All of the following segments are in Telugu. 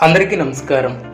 అందరికీ నమస్కారం.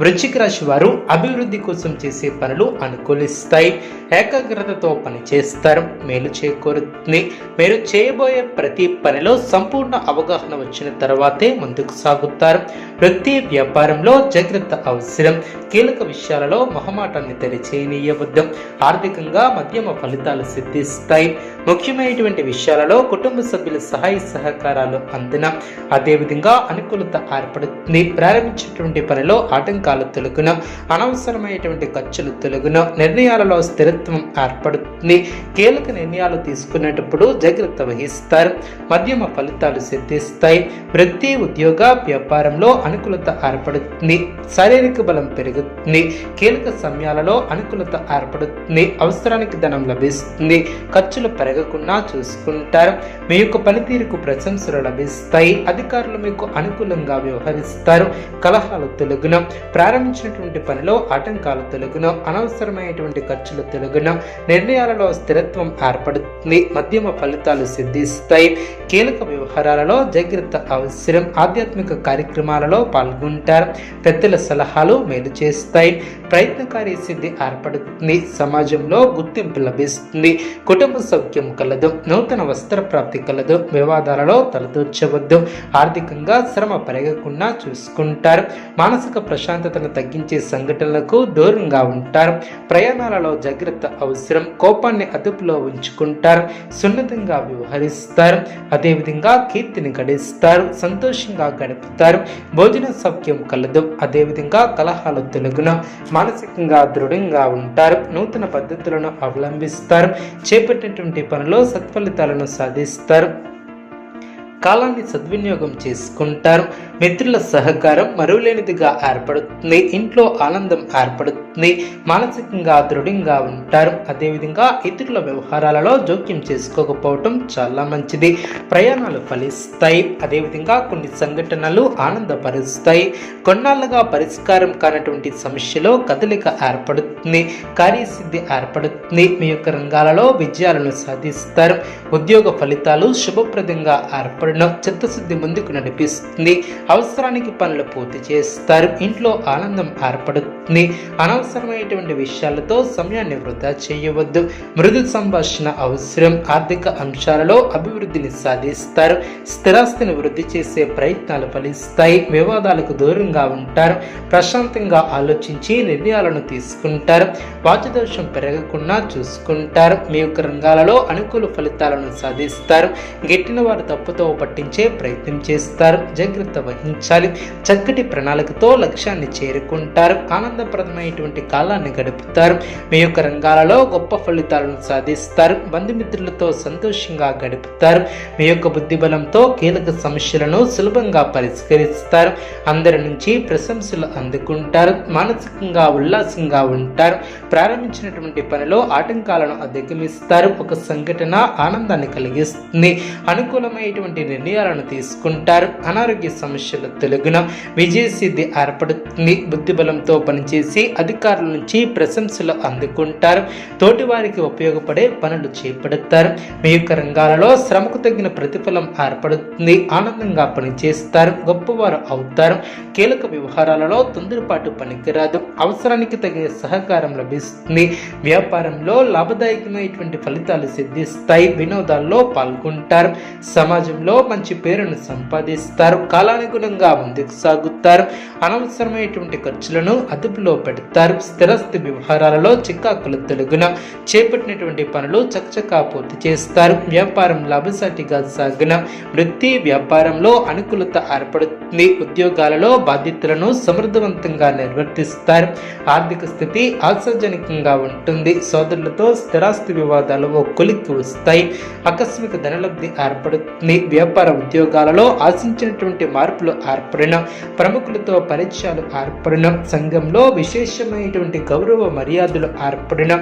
వృశ్చిక రాశి వారు అభివృద్ధి కోసం చేసే పనులు అనుకూలిస్తాయి. ఏకాగ్రతతో పని చేస్తారు. మేలు చేకూరుతుంది. మీరు చేయబోయే ప్రతి పనిలో సంపూర్ణ అవగాహన వచ్చిన తర్వాతే ముందుకు సాగుతారు. వృత్తి వ్యాపారంలో జాగ్రత్త అవసరం. కీలక విషయాలలో మొహమాటాన్ని తెరిచేయనీయవద్దు ఆర్థికంగా మధ్యమ ఫలితాలు సిద్ధిస్తాయి. ముఖ్యమైనటువంటి విషయాలలో కుటుంబ సభ్యుల సహాయ సహకారాలు అందిన అదేవిధంగా అనుకూలత ఏర్పడుతుంది. ప్రారంభించినటువంటి పనిలో ఆటంకాలు తొలగున అనవసరమైనటువంటి ఖర్చులు తొలగున నిర్ణయాలలో స్థిరత్వం ఏర్పడుతుంది. కీలక నిర్ణయాలు తీసుకునేటప్పుడు జాగ్రత్త వహిస్తారు. మధ్యమ ఫలితాలు సిద్ధిస్తాయి. వృత్తి ఉద్యోగ వ్యాపారంలో అనుకూలత ఏర్పడుతుంది. శారీరక బలం పెరుగుతుంది. కీలక సమయాలలో అనుకూలత ఏర్పడుతుంది. అవసరానికి ధనం లభిస్తుంది. ఖర్చులు పెరగకుండా చూసుకుంటారు. మీ యొక్క పనితీరుకు ప్రశంసలు లభిస్తాయి. అధికారులు మీకు అనుకూలంగా వ్యవహరిస్తారు. కలహాలు తొలగున ప్రారంభించినటువంటి పనిలో ఆటంకాలు తొలగున అనవసరమైనటువంటి ఖర్చులు తొలగున నిర్ణయాలలో స్థిరత్వం ఏర్పడుతుంది మధ్యమ ఫలితాలు సిద్ధిస్తాయి. కీలక వ్యవహారాలలో జాగ్రత్త అవసరం. ఆధ్యాత్మిక కార్యక్రమాలలో పాల్గొంటారు. పెద్దల సలహాలు మేలు చేస్తాయి. ప్రయత్నకారి సిద్ధి ఏర్పడుతుంది. సమాజంలో గుర్తింపు లభిస్తుంది. కుటుంబ సౌఖ్యం కలదు. నూతన వస్త్ర ప్రాప్తి కలదు. వివాదాలలో తలదూర్చవద్దు. ఆర్థికంగా శ్రమ పెరగకుండా చూసుకుంటారు. మానసిక ప్రశాంతతను తగ్గించే సంఘటనలకు దూరంగా ఉంటారు. ప్రయాణాలలో జాగ్రత్త అవసరం. కోపాన్ని అదుపులో ఉంచుకుంటారు. సున్నితంగా వ్యవహరిస్తారు. అదేవిధంగా కీర్తిని గడిస్తారు. సంతోషంగా గడుపుతారు. భోజన సౌఖ్యం కలదు. అదేవిధంగా కలహాలు తొలగున. మానసికంగా దృఢంగా ఉంటారు. నూతన పద్ధతులను అవలంబిస్తారు. చేపట్టినటువంటి పనిలో సత్ఫలితాలను సాధిస్తారు. కాలాన్ని సద్వినియోగం చేసుకుంటారు. మిత్రుల సహకారం మరువలేనిదిగా ఏర్పడుతుంది. ఇంట్లో ఆనందం ఏర్పడుతుంది. మానసికంగా దృఢంగా ఉంటారు. అదేవిధంగా ఇతరుల వ్యవహారాలలో జోక్యం చేసుకోకపోవటం చాలా మంచిది. ప్రయాణాలు ఫలిస్తాయి. అదేవిధంగా కొన్ని సంఘటనలు ఆనందపరుస్తాయి. కొన్నాళ్ళుగా పరిష్కారం కానటువంటి సమస్యలో కదలిక ఏర్పడుతుంది. కార్యసిద్ధి ఏర్పడుతుంది. మీ యొక్క రంగాలలో విజయాలను సాధిస్తారు. ఉద్యోగ ఫలితాలు శుభప్రదంగా ఏర్పడు ఏర్పడడం చిత్తశుద్ధి ముందుకు నడిపిస్తుంది. అవసరానికి పనులు పూర్తి చేస్తారు. ఇంట్లో ఆనందం ఏర్పడుతుంది. అనవసరమైనటువంటి విషయాలతో సమయాన్ని వృధా చేయవద్దు. మృదు సంభాషణ అవసరం. ఆర్థిక అంశాలలో అభివృద్ధిని సాధిస్తారు. స్థిరాస్తిని వృద్ధి చేసే ప్రయత్నాలు ఫలిస్తాయి. వివాదాలకు దూరంగా ఉంటారు. ప్రశాంతంగా ఆలోచించి నిర్ణయాలను తీసుకుంటారు. వాచదోషం పెరగకుండా చూసుకుంటారు. మీ యొక్క రంగాలలో అనుకూల ఫలితాలను సాధిస్తారు. గెట్టిన వారు తప్పుతో పట్టించే ప్రయత్నం చేస్తారు. జాగ్రత్త వహించాలి. చక్కటి ప్రణాళికతో లక్ష్యాన్ని చేరుకుంటారు. ఆనందప్రదమైనటువంటి కాలాన్ని గడుపుతారు. మీ యొక్క రంగాలలో గొప్ప ఫలితాలను సాధిస్తారు. బంధుమిత్రులతో సంతోషంగా గడుపుతారు. మీ యొక్క బుద్ధి బలంతో కీలక సమస్యలను సులభంగా పరిష్కరిస్తారు. అందరి నుంచి ప్రశంసలు అందుకుంటారు. మానసికంగా ఉల్లాసంగా ఉంటారు. ప్రారంభించినటువంటి పనిలో ఆటంకాలను అధిగమిస్తారు. ఒక సంఘటన ఆనందాన్ని కలిగిస్తుంది. అనుకూలమైనటువంటి నిర్ణయాలను తీసుకుంటారు. అనారోగ్య సమస్యలు విజయ సిద్ధి ఏర్పడుతుంది. బుద్ధిబలంతో పని పనిచేసి అధికారుల నుంచి ప్రశంసలు అందుకుంటారు. తోటి వారికి ఉపయోగపడే పనులు చేపడతారు. మీ యొక్క రంగాలలో శ్రమకు తగిన ప్రతిఫలం ఏర్పడుతుంది. ఆనందంగా పనిచేస్తారు. గొప్పవారు అవుతారు. కీలక వ్యవహారాలలో తొందరపాటు పనికిరాదు. అవసరానికి తగిన సహకారం లభిస్తుంది. వ్యాపారంలో లాభదాయకమైనటువంటి ఫలితాలు సిద్ధిస్తాయి. వినోదాల్లో పాల్గొంటారు. సమాజంలో మంచి పేరును సంపాదిస్తారు. కాలానుగుణంగా ముందుకు సాగుతారు. పెడతారు. అనవసరమైనటువంటి ఖర్చులను అదుపులో పెడతారు. స్థిరస్థి వ్యవహారాలలో చిక్కాకులు తొలగున చేపట్టినటువంటి పనులు చకచకా పూర్తి చేస్తారు. వ్యాపారం లాభసాటిగా సాగిన వృత్తి వ్యాపారంలో అనుకూలత ఏర్పడుతుంది. ఉద్యోగాలలో బాధ్యతలను సమర్థవంతంగా నిర్వర్తిస్తారు. ఆర్థిక స్థితి ఆశాజనకంగా ఉంటుంది. సోదరులతో స్థిరాస్తి వివాదాలు ఓ కొలిక్కి వస్తాయి. ఆకస్మిక ధనలబ్ధి ఏర్పడుతుంది. వ్యాపార ఉద్యోగాలలో ఆశించినటువంటి మార్పులు ఏర్పడిన ప్రముఖులతో పరిచయాలు ఏర్పడిన సంఘంలో విశేషమైనటువంటి గౌరవ మర్యాదలు ఏర్పడిన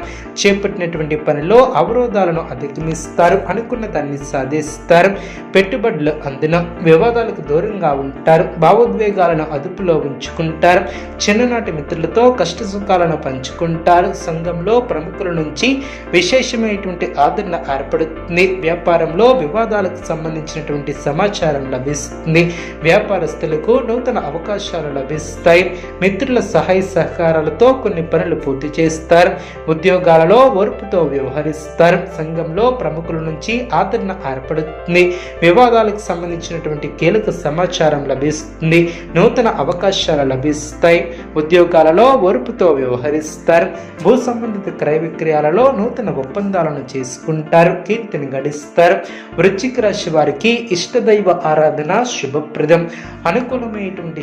చేపట్టినటువంటి పనిలో అవరోధాలను అధిగమిస్తారు అనుకున్న దాన్ని సాధిస్తారు పెట్టుబడులు అందిన వివాదాలకు దూరంగా ఉంటారు భావోద్వేగాలను అదుపులో ఉంచుకుంటారు చిన్ననాటి మిత్రులతో కష్ట సుఖాలను పంచుకుంటారు సంఘంలో ప్రముఖుల నుంచి విశేషమైనటువంటి ఆదరణ ఏర్పడుతుంది వ్యాపారంలో వివాదాలకు సంబంధించినటువంటి సమాచారం లభిస్తుంది వ్యాపారస్తులకు నూతన అవకాశాలు లభిస్తాయి. మిత్రుల సహాయ సహకారాలతో కొన్ని పనులు పూర్తి చేస్తారు. ఉద్యోగాలలో ఓర్పుతో వ్యవహరిస్తారు. సంఘంలో ప్రముఖుల నుంచి ఆదరణ ఏర్పడుతుంది. వివాదాలకు సంబంధించినటువంటి కీలక సమాచారం లభిస్తుంది. నూతన అవకాశాలు లభిస్తాయి. ఉద్యోగాలలో ఓర్పుతో వ్యవహరిస్తారు. భూ సంబంధిత క్రయ విక్రయాలలో నూతన ఒప్పందాలను చేసుకుంటారు. కీర్తిని గడిస్తారు. వృశ్చిక రాశి వారికి ఇష్టదైవ ఆరాధన శుభప్రదం. అనుకూలమైనటువంటి